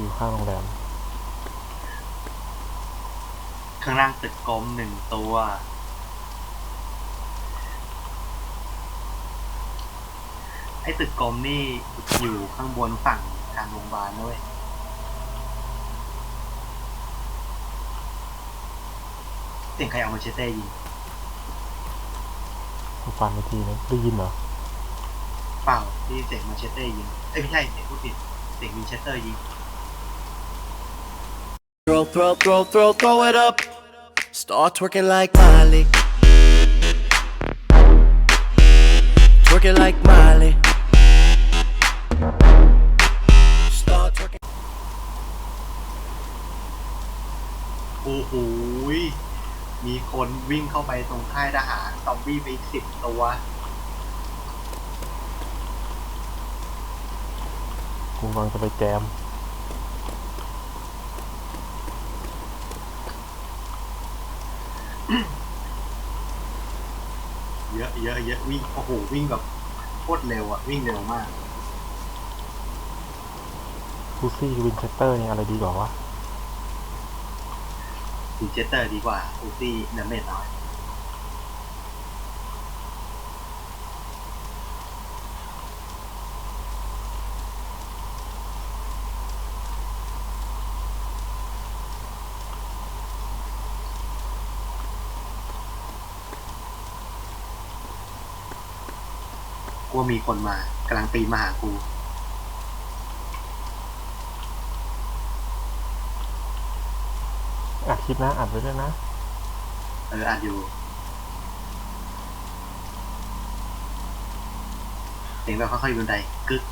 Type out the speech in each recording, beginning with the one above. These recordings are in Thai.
อยู่ข้างโรงแรมข้างล่างตึกกลมหนึ่งตัว ไอ้ตึกกลมนี่อยู่ข้างบนฝั่งทางโรงพยาบาลด้วยเสียงใครเอามาเชเต้ยิงกูฟันไปทีนึงได้ยินเหรอเปล่าที่เสียงมาเชเต้ยิงเอ้ยไม่ใช่เสียงผู้ผิดเสียงวินเชสเตอร์ยิง Throw, throw, throw, throw, throw it up. Start twerking like Miley. Twerking like Miley. Start twerking. โอ้โหยมีคนวิ่งเข้าไปตรงค่ายทหารซอมบี้ไปสิบตัว กูกำลังจะไปแจม เยอะเยอะเยอะวิ่งโอ้โหวิ่งแบบโคตรเร็วอะวิ่งเร็วมากคูซี่วินเชสเตอร์นี่อะไรดีกว่าวะ ดีเจเตอร์ดีกว่าอูซี่น้ำเม็ดน้อย กลัวมีคนมากำลังปีนมาหากูอัดคลิปนะอัดไว้ด้วยนะเอออ่านอยู่เสียงแบบค่อยๆบันไดกึก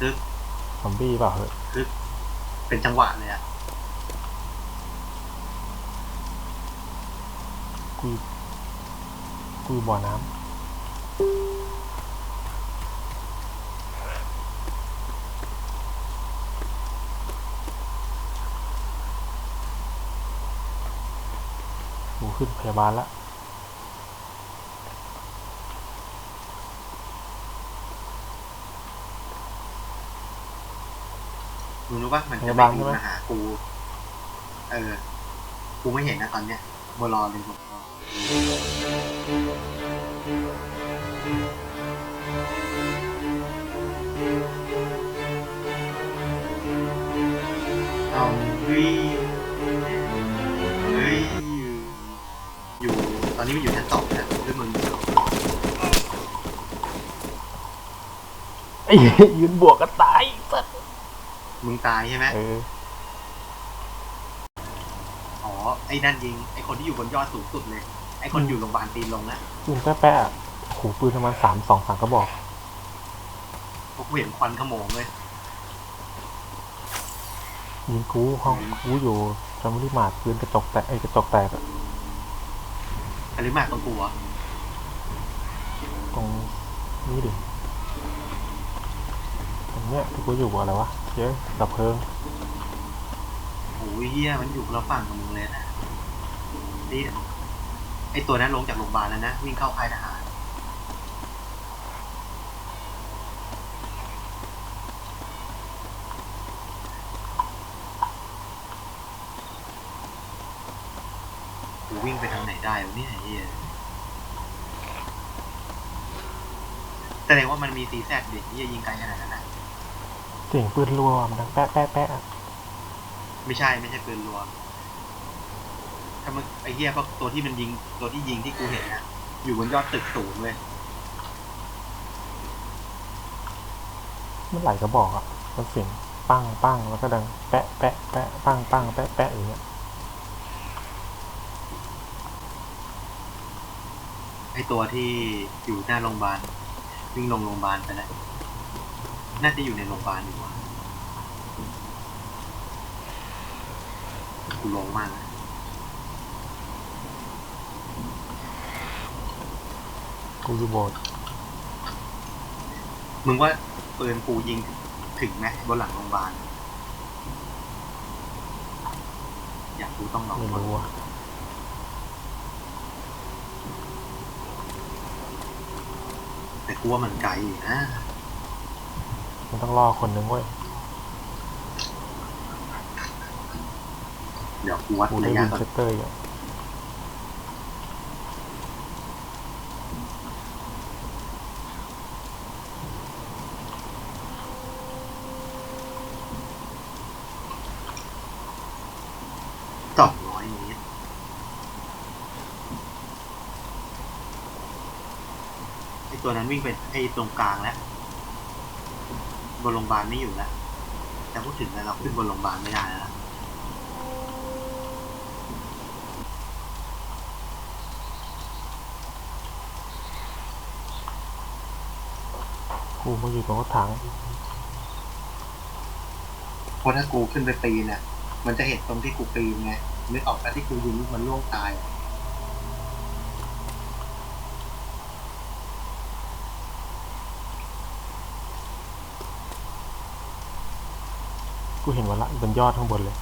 กึกซอมบี้เปล่าเหอะกึกเป็นจังหวะเลยอะกูกูอยู่บ่อน้ำ ขึ้นพยาบาลละมึงรู้ปะมันจะไม่บินมาหากู เออ กูไม่เห็นนะตอนเนี้ยบัวรอเลยผมเอ ยืนบวกกันตายสัสมึงตายใช่ไหมเอออ๋อ ไอ้นั่นยิง ไอ้คนที่อยู่บนยอดสูงสุดเลย ไอ้คนอยู่โรงพยาบาลปีนลงนะปืนแป๊ะๆอะโหูปืนประมาณสามสองสามกระบอกพวกกูเห็นควันขโมงเลย ยิงกูห้องกูอยู่จำไม่ได้มาดปืนกระจกแตกไอ้กระจกแตกอะอะไรมากตรงกูเหรอตรงนี้ดิตรง เนี้ยกูอยู่กับอะไรวะเย้ยดับเพลิงโอ้ยเฮียมันอยู่คนละฝั่งกับมึงเลยนะนี่ไอตัวนั้นลงจากโรงพยาบาลแล้วนะวิ่งเข้าค่ายทหารกูวิ่งไปทางไหนได้วะเนี่ยไอ้เฮียแสดงว่ามันมีตีแซดเด็กที่จะยิงไกลขนาดนั้นนะ สียงปืนรัวมันดังแป๊ะแป๊ะแป๊ะอะไม่ใช่ไม่ใช่ปืนรัวถ้ามันไอ้เหี้ยพวกตัวที่มันยิงตัวที่ยิงที่กูเห็นนะอยู่บนยอดตึกสูงเลยมันหลายกระบอกอะมันเสียงปั้งปั้งแล้วก็ดังแปะแปะแปะปั้งปั้งแปะแปะอย่างเงี้ยไอ้ตัวที่อยู่หน้าโรงพยาบาลวิ่งลงโรงพยาบาลไปแล้ว น่าจะอยู่ในโรงพยาบาลอยู่ว่ะกูลงมากนะกูอยู่โบสถ์มึงว่าปืนกูยิงถึงไหมบนหลังโรงพยาบาล อยากรู้ต้องลองไม่ดูรู้อะแต่กูว่ามันไกลอยู่นะ มันต้องล่อคนนึงเว้ยเดี๋ยวกูวัดกูได้ระวิยะนก่อนเชสเตอร์อยู่สองร้อยเมตรไอตัวนั้นวิ่งไปไอตรงกลางแล้ว บนโรงพยาบาลไม่อยู่แล้วแต่พูดถึงแล้วเราขึ้นบนโรงพยาบาลไม่ได้แล้วล่ะกูมาอยู่ตรงรถถังเพราะถ้ากูขึ้นไปปีนเนี่ยมันจะเห็นตรงที่กูปีนไงนึกออกแล้วที่กูยิงลูกมันล่วงตายอะ กูเห็นวันละบนยอดข้างบนเลย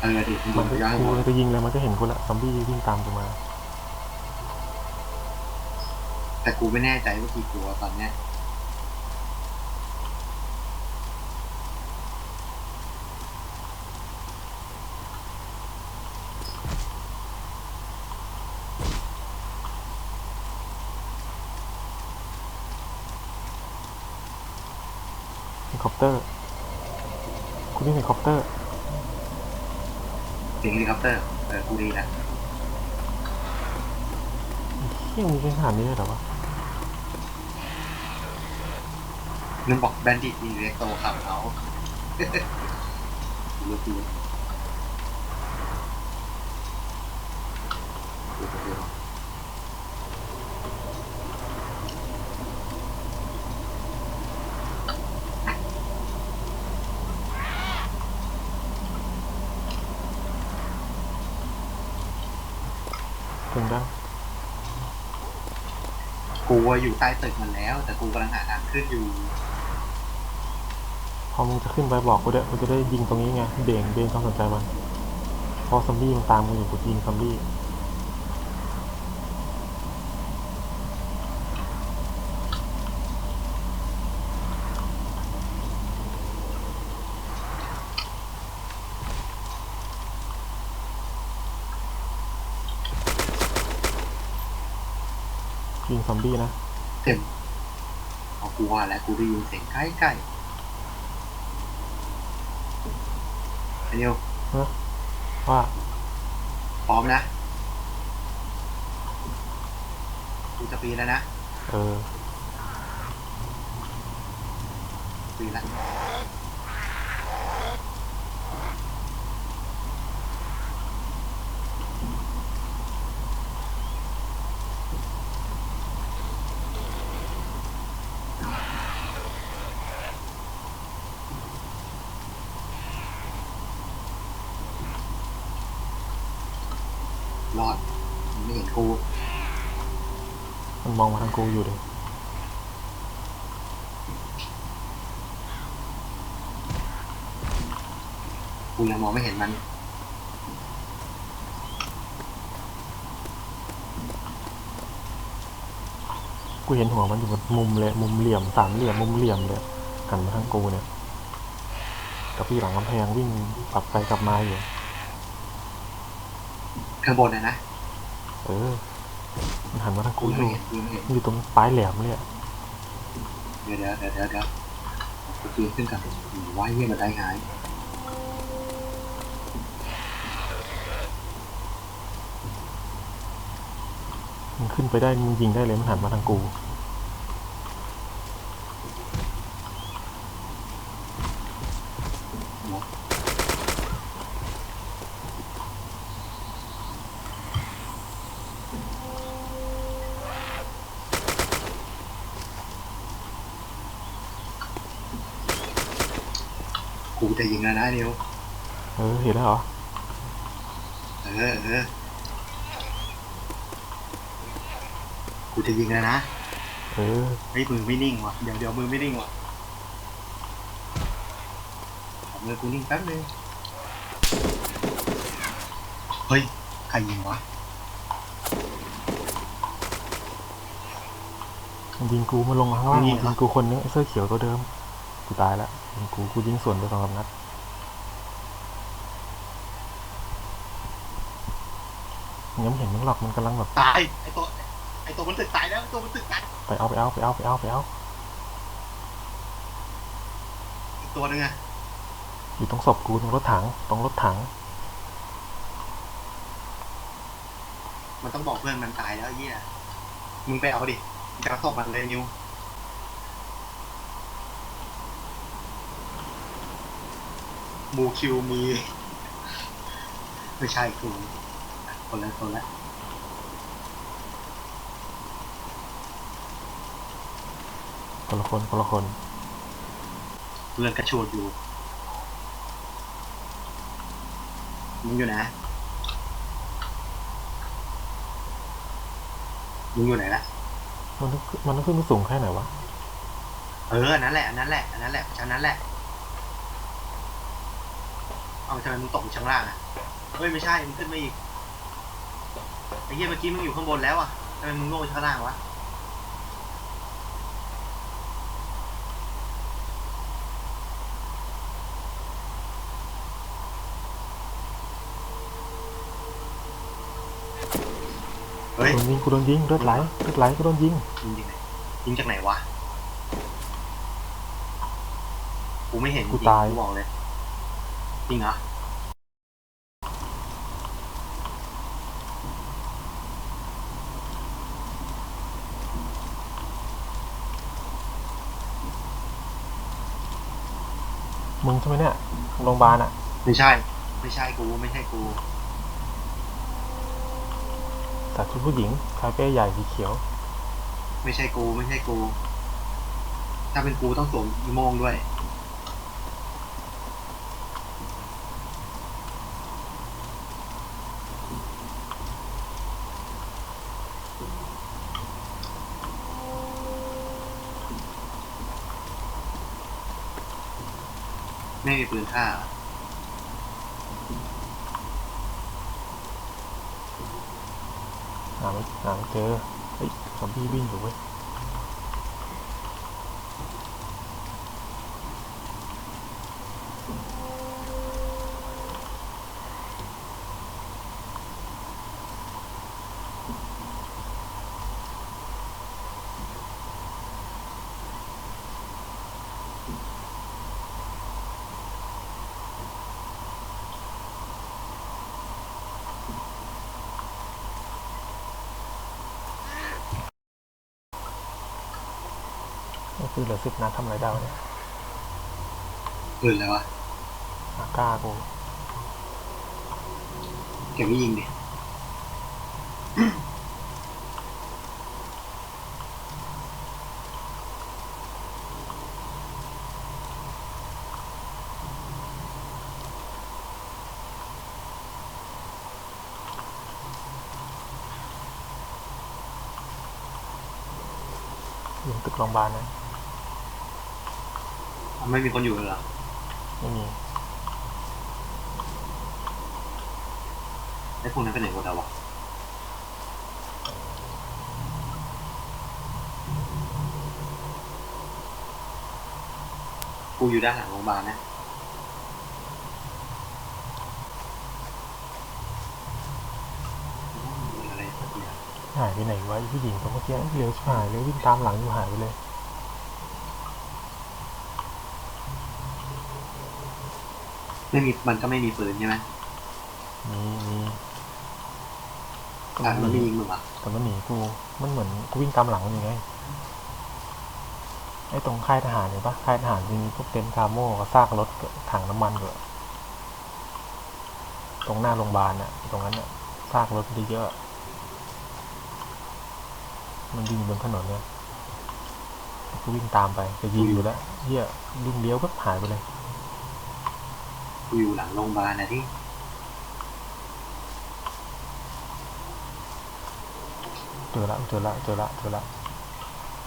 เออดิมันก็ย่างกูบนจะยิงเลยมันก็เห็นกูละซอมบี้วิ่งตามกูมา แต่กูไม่แน่ใจว่ากี่ตัวตอนเนี้ย เฮลิคอปเตอร์ กูนี่เฮลิคอปเตอร์ เสียงเฮลิคอปเตอร์เออกูดีนะเฮี้ยมีเป็นขนาดนี้เลยเหรอวะนึกบอกแบนดิตมีเรกโตขับเขารู้ตัว ถึงดัง กู วาอยู่ใต้ตึกมันแล้ว แต่กูกำลังหาทางขึ้นอยู่ พอมึงจะขึ้นไปบอกกูเด้อกูจะได้ยิงตรงนี้ไงเบ่งเบ่งความสนใจมันพอซอมบี้มันตามกูอยู่กูยิงซอมบี้ ซอมบี้นะเต็มเอากูว่าแล้วกูได้ยินเสียงใกล้ใกล้ไอ้นิวว่าพร้อมนะ กูจะปีนแล้วนะ เออปีนแล้วรอดมันไม่เห็นกู มันมองมาทางกูอยู่เลยกูยังมองไม่เห็นมันกูเห็นหัวมันอยู่บนมุมเลยมุมเหลี่ยมสามเหลี่ยมมุมเหลี่ยมเลยหันมาทางกูเนี่ยกับพี่หลังกำแพงวิ่งกลับไปกลับมาอยู่ข้างบนนะนะเออ มันหันมาทางกูกูอไม่ยู่เห็นกูไม่เห็นมันอยู่ตรงปลายแหลมเลยอะเดี๋ยวเดี๋ยวเดี๋ยวเดี๋ยวเดี๋ยวกูปีนขึ้นกับว่าเยี่ยมันได้หายมันขึ้นไปได้มึงยิงได้เลยมันหันมาทางกู กู จะยิงแล้วนะนิวเออเห็นแล้วเหรอ เออเออกูจะยิงแล้วนะเออเฮ้ยมือไม่นิ่งว่ะเดี๋ยวเดี๋ยวมือไม่นิ่งว่ะขอมือกูนิ่งแป๊บนึงเฮ้ยใครยิงวะมันยิงกูมันลงมาข้างล่างยิมันงเหรอยิงกูคนนึงไอ้เสื้อเขียวตัวเดิมกูตายละยิง กูกูยิงสวนไปสองสามนัดมึงยังไม่เห็นมึงหรอกมันกำลังแบบตาย ไอตัว ไอตัวมันตึกตายแล้วไอ้ตัวมันตึกตายไปเอาไปเอาไปเอาไปเอาไปเอาอีกตัวหนึงอะอยู่ตรงศพกูตรงรถถังตรงรถถัง มันต้องบอกเพื่อนมันตายแล้วไอ้เหี้ย มึงไปเอาดิมึงจะเอาศพมันเลยนิว มูคิวมี ไม่ใช่กูอะคนละคนละคนละคนคนละคนเพื่อนกระโชดอยู่มึงอยู่ไหนมึงอยู่ไหนละมันต้องมันต้องขึ้นไปสูงแค่ไหนวะ เอออันนั้นแหละอันนั้นแหละอันนั้นแหละชั้นนั้นแหละ เอาทำไมมึงตกอยู่ชั้นล่างอะเฮ้ยไม่ใช่มึงขึ้นมาอีกไอ้เหี้ยเมื่อกี้มึงอยู่ข้างบนแล้วอะทำไมมึงโง่อยู่ข้างล่างวะเฮ้ยโดนยิงกูโดนยิงเลือดไหลเลือดไหลกูโดนยิงยิงจากไหนยิงจากไหนวะกูไม่เห็นกูจริงตายกูบอกเลย จริงเหรอมึงใช่ไหมเนี่ยโรงพยาบาลอะไม่ใช่ ไม่ใช่กูไม่ใช่กูแต่ชุดผู้หญิงคาเฟ่ใหญ่สีเขียว ไม่ใช่กูไม่ใช่กู ถ้าเป็นกูต้องสวมอีโมงด้วย ไม่มีปืนฆ่าหรอหาไม่หาไม่เจอเฮ้ยซอมบี้วิ่งอยู่เว้ย คือเหลือสิบนัดทำอะไรได้วะเนี่ยปืนอะไรวะอาก้ากูเก็บไม่ยิงดิอยู่ตึกโรงพยาบาลนะ ไม่มีคนอยู่เลยเหรอไม่มีไอ้พวกนั้นไปไหนหมดแล้ววะกูอยู่ด้านหลังโรงพยาบาลนะมีอะไรสักอย่างหายไปไหนวะไอ้ผู้หญิงตัวเมื่อกี้เร็วชิบหายเลยวิ่งตามหลังอยู่หายไปเลย ไม่มีมันก็ไม่มีปืนใช่ไหมมีมีอะมันไม่ยิงมึงเหรอแต่มันหนีกู มันเหมือนกูวิ่งตามหลังมันอยู่ไงไอ้ตรงค่ายทหารเห็นปะค่ายทหารจะมีพวกเต็นท์คาร์โม่กับซากรถกับถังน้ำมันด้วยตรงหน้าโรงพยาบาลน่ะ ตรงนั้นน่ะซากรถเยอะๆมันยิงอยู่บนถนนเนี่ยกูวิ่งตามไปจะยิงอยู่แล้วเฮียวิ่งเลี้ยวก็หายไปเลย กูอยู่หลังโรงพยาบาลนะที่เจอละเจอละเจอละเจอละ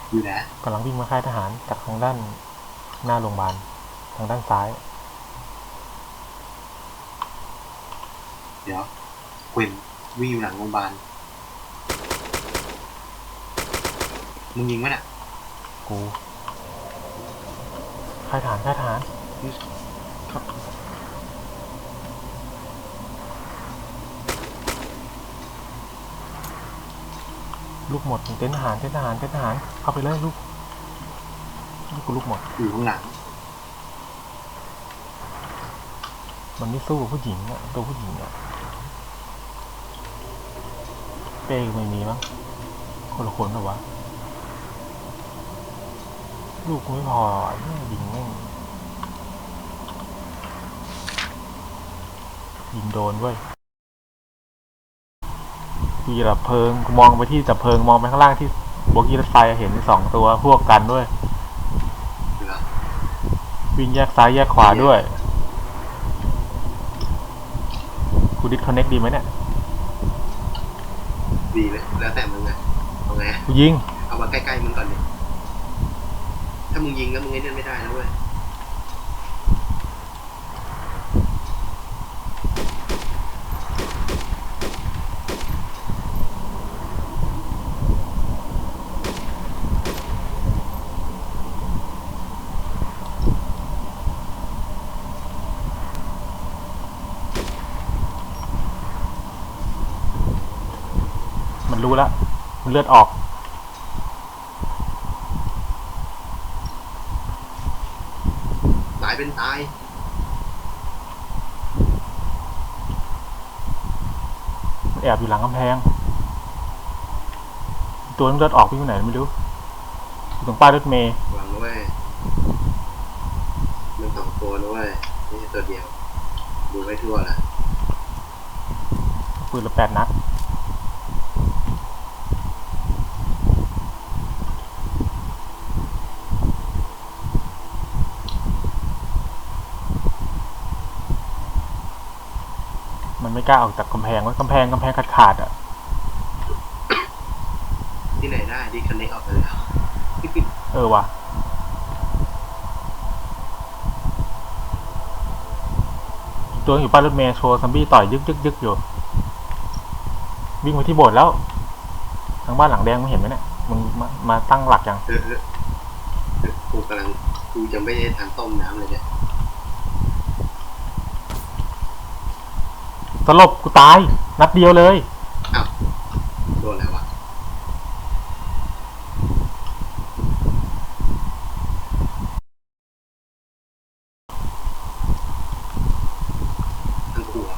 อยู่นะกำลังวิ่งมาค่ายทหารจากทางด้านหน้าโรงพยาบาลทางด้านซ้าย เดี๋ยวเกวนวิ่งอยู่หลังโรงพยาบาลมึงยิงมั้ยน่ะกูค่ายทหารค่ายทหาร ลูกหมดเต้นทหารเต้นทหารเต้นทหารเข้าไปเลยลูกลูกกูลูกหมดอยู่ข้างหลังมันไม่สู้กับผู้หญิงอะตัวผู้หญิงอะเป้ก็ไม่มีมั้งคนละคนเหรอวะลูกกูไม่พอแม่งยิงแม่งยิงโดนเว้ย พี่ดับเพลิงกูมองไปที่ดับเพลิงมองไปข้างล่างที่โบกี้รถไฟเห็นสองตัวพวกกันด้วยเหรอวิ่งแยกซ้ายแยกขวาด้วยกูดิสคอนเน็กดีไหมเนี่ยดีเลยแล้วแต่มึงอะเอาไงกูยิง เอามาใกล้ๆมึงก่อนดิถ้ามึงยิงแล้วมึงไอ้นั่นไม่ได้นะเว้ย มันรู้แล้วมัน เลือดออก ตายเป็นตายมันแอบอยู่หลังกำแพง ตัวนั้นเลือดออกไปอยู่ไหนไม่รู้อยู่ตรงป้ายรถเมย์หวังนะเว้ยมันสองตัวนะเว้ยไม่ใช่ตัวเดียว ดูให้ทั่วละปืนละแปดนัด มันไม่ กล้าออกจากกำแพงไว้ยกำแพงกำแพงขาดขาดๆอะที่ไหนได้ดิคันนี้ออกไปแล้วเออว่ะอีกตัวอยู่ป้ายรถเมย์โชว์ซัมบี้ต่อยยึกยึกยึกอยู่ วิ่งไปที่โบสถ์แล้ว ทางบ้านหลังแดงมึงเห็นไหมเนี่ยมึงมามาตั้งหลักยัง เออเออเออกูกำลังกูจะไม่ได้ทันต้มน้ำเลยเนี่ย สลบกูตายนัดเดียวเลย อ้าวโดนอะไรวะทั้งคู่อะ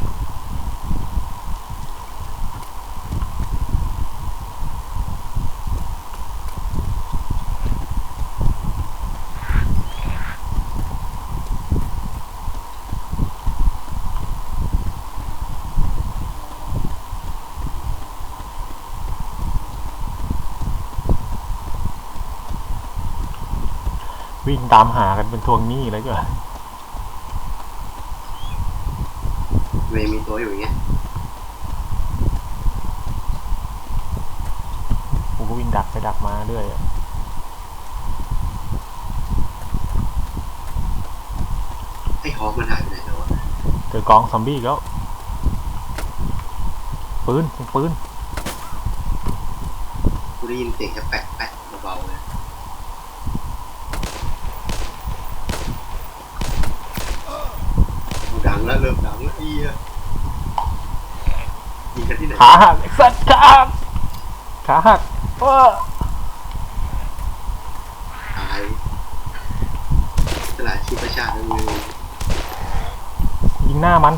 วิ่งตามหากันเป็นทวงหนี้เลยจ้ะเวมีตัวอยู่อย่างเงี้ยกูก็วิ่งดักไปดักมาเรื่อยอะไอ้ฮอกมันหายไปไหนแล้ววะเจอกองซอมบี้อีกแล้วปืนเสียงปืนกูได้ยินเสียงแค่แปะแปะเบาๆเลยกูดังแล้ว เริ่มดังแล้วเอียยิงกันที่ไหนขาหักไอ้สัตว์ขาหักขาหักเออตายตลาดชีพประชาติมือยิงหน้ามัน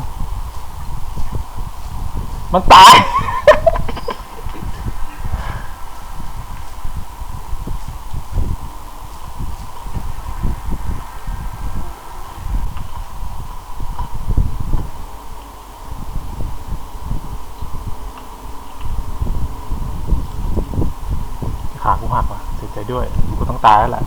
มันตาย ขากูหักว่ะเสียใจ ด้วยกูต้องตายแล้วแหละ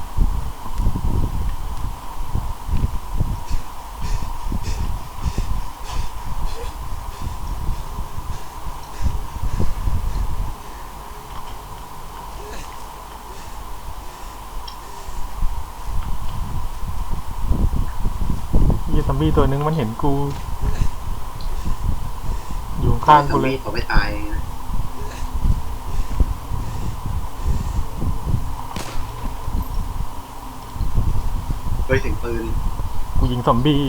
ยี่ซัมบี้ตัวนึงมันเห็นกู อยู่ข้างกูเลยเขาไม่ตายนะ ฮ้ยเสียงปืนกูยิงซอมบี้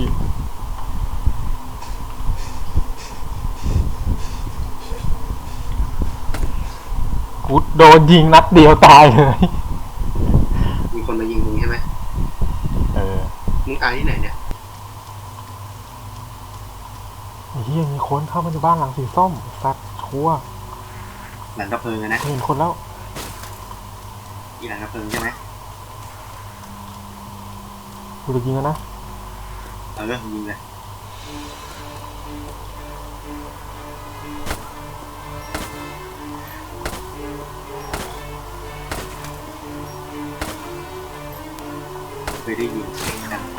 กูกูโดนยิงนัดเดียวตายเลย มีคนมายิงมึงใช่ไหมเออมึงตายที่ไหนเนี่ยไอ้เฮียมีคนเข้ามาในบ้านหลังสีส้มสัตว์ชัวร์หลังกระเพลิงอะนะเห็นคนแล้ว อีหลังกระเพลิงใช่ไหม กูจะยิงแล้วนะเออยิงเลยเคยได้ยินเสียงดัง